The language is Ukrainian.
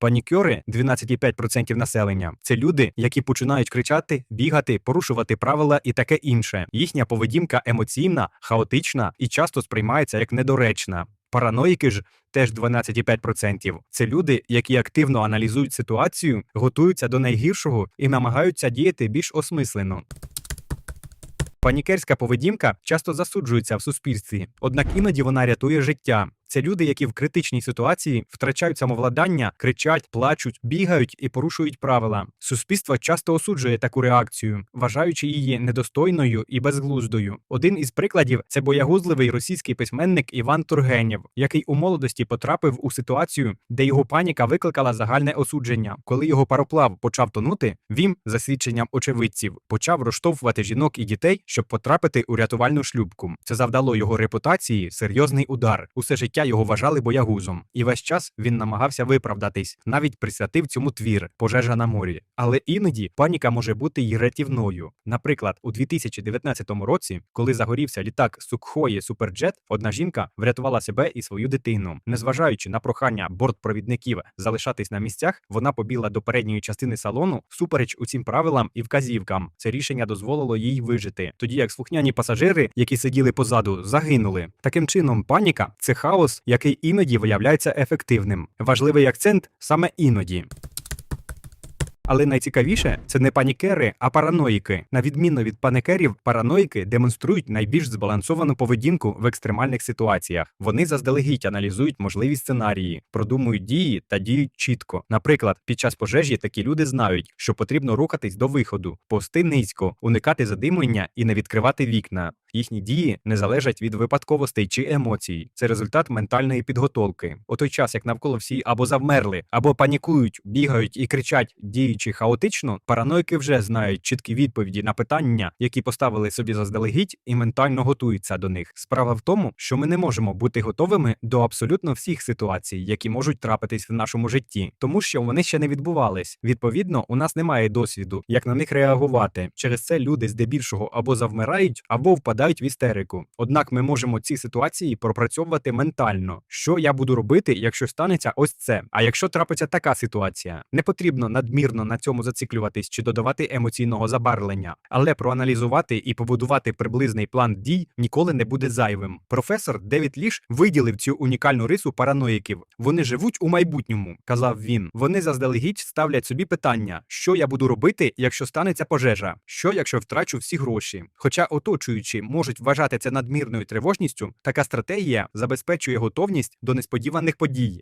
Панікьори 12,5% населення. Це люди, які починають кричати, бігати, порушувати правила і таке інше. Їхня поведінка емоційна, хаотична і часто сприймається як недоречна. Параноїки ж теж 12,5%. Це люди, які активно аналізують ситуацію, готуються до найгіршого і намагаються діяти більш осмислено. Панікерська поведінка часто засуджується в суспільстві, однак іноді вона рятує життя. Це люди, які в критичній ситуації втрачають самовладання, кричать, плачуть, бігають і порушують правила. Суспільство часто осуджує таку реакцію, вважаючи її недостойною і безглуздою. Один із прикладів це боягузливий російський письменник Іван Тургенєв, який у молодості потрапив у ситуацію, де його паніка викликала загальне осудження. Коли його пароплав почав тонути, він, за свідченням очевидців, почав розштовхувати жінок і дітей, щоб потрапити у рятувальну шлюбку. Це завдало його репутації серйозний удар. Усе життя його вважали боягузом, і весь час він намагався виправдатись, навіть присвятив цьому твір пожежа на морі. Але іноді паніка може бути й рятівною. Наприклад, у 2019 році, коли загорівся літак Сукхої Суперджет, одна жінка врятувала себе і свою дитину. Незважаючи на прохання бортпровідників залишатись на місцях, вона побігла до передньої частини салону супереч усім правилам і вказівкам. Це рішення дозволило їй вижити, тоді як слухняні пасажири, які сиділи позаду, загинули. Таким чином, паніка це хаос, який іноді виявляється ефективним. Важливий акцент саме іноді. Але найцікавіше це не панікери, а параноїки. На відміну від паникерів, параноїки демонструють найбільш збалансовану поведінку в екстремальних ситуаціях. Вони заздалегідь аналізують можливі сценарії, продумують дії та діють чітко. Наприклад, під час пожежі такі люди знають, що потрібно рухатись до виходу, повсти низько, уникати задимлення і не відкривати вікна. Їхні дії не залежать від випадковостей чи емоцій. Це результат ментальної підготовки. У той час, як навколо всі або завмерли, або панікують, бігають і кричать, діючи хаотично, параноїки вже знають чіткі відповіді на питання, які поставили собі заздалегідь, і ментально готуються до них. Справа в тому, що ми не можемо бути готовими до абсолютно всіх ситуацій, які можуть трапитись в нашому житті, тому що вони ще не відбувались. Відповідно, у нас немає досвіду, як на них реагувати. Через це люди здебільшого або завмирають, або впадають в істерику. Однак ми можемо ці ситуації пропрацьовувати ментально. Що я буду робити, якщо станеться ось це? А якщо трапиться така ситуація, не потрібно надмірно на цьому зациклюватись чи додавати емоційного забарвлення, але проаналізувати і побудувати приблизний план дій ніколи не буде зайвим. Професор Девід Ліш виділив цю унікальну рису параноїків. Вони живуть у майбутньому, казав він. Вони заздалегідь ставлять собі питання, що я буду робити, якщо станеться пожежа, що якщо втрачу всі гроші. Хоча оточуючі можуть вважати це надмірною тривожністю, така стратегія забезпечує готовність до несподіваних подій.